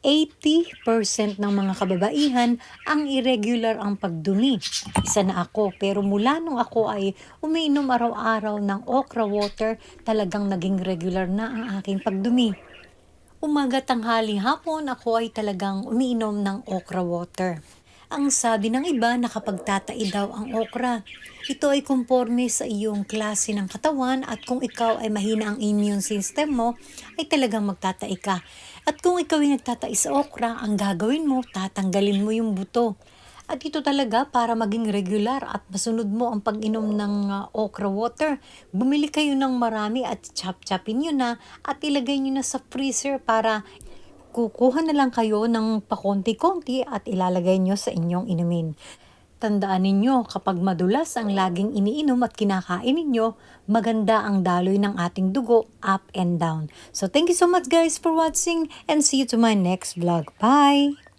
80% ng mga kababaihan ang irregular ang pagdumi. Isa na ako, pero mula nung ako ay umiinom araw-araw ng okra water, talagang naging regular na ang aking pagdumi. Umaga, tanghali, hapon, ako ay talagang umiinom ng okra water. Ang sabi ng iba na kapag tatai daw ang okra, ito ay konforme sa iyong klase ng katawan at kung ikaw ay mahina ang immune system mo, ay talagang magtatai ka. At kung ikaw ay nagtatai sa okra, ang gagawin mo, tatanggalin mo yung buto. At ito talaga para maging regular at masunod mo ang pag-inom ng uh, okra water. Bumili kayo ng marami at chop-chopin nyo na at ilagay nyo na sa freezer para kukuha na lang kayo ng pakonti-konti at ilalagay nyo sa inyong inumin. Tandaan ninyo, kapag madulas ang laging iniinom at kinakain ninyo, maganda ang daloy ng ating dugo up and down. So thank you so much guys for watching and see you to my next vlog. Bye!